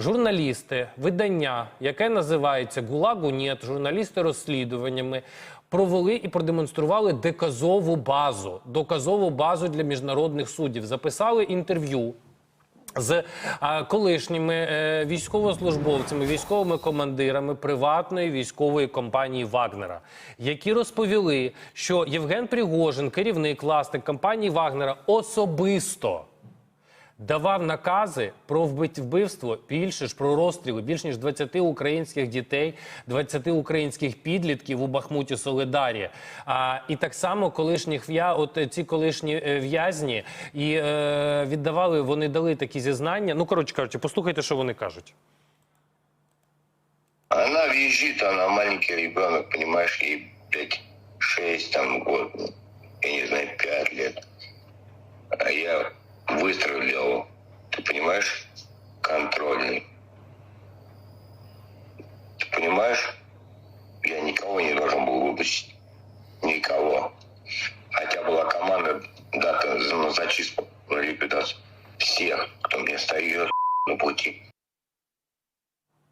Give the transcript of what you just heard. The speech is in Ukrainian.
Журналісти, видання, яке називається Гулагу Нєт, журналісти розслідуваннями, провели і продемонстрували доказову базу, доказову базу для міжнародних суддів. Записали інтерв'ю з а, колишніми е, військовослужбовцями, військовими командирами приватної військової компанії Вагнера, які розповіли, що Євген Пригожин, керівник власник компанії Вагнера, особисто давав накази про вбивство більше ж про розстріли, більш ніж 20 українських дітей, 20 українських підлітків у Бахмуті Солидарі. А, і так само колишніх в'я, от е, ці колишні е, в'язні, і е, віддавали, вони дали такі зізнання. Ну, коротше кажучи, послухайте, що вони кажуть. Она визжит, она маленький ребенок, понимаешь, ей, блядь, 6 там понимаешь, контрольный. Ты понимаешь, я никого не должен был выпустить. Никого. Хотя была команда дата на зачистку, на ликвидацию всех, кто мне стоит на пути.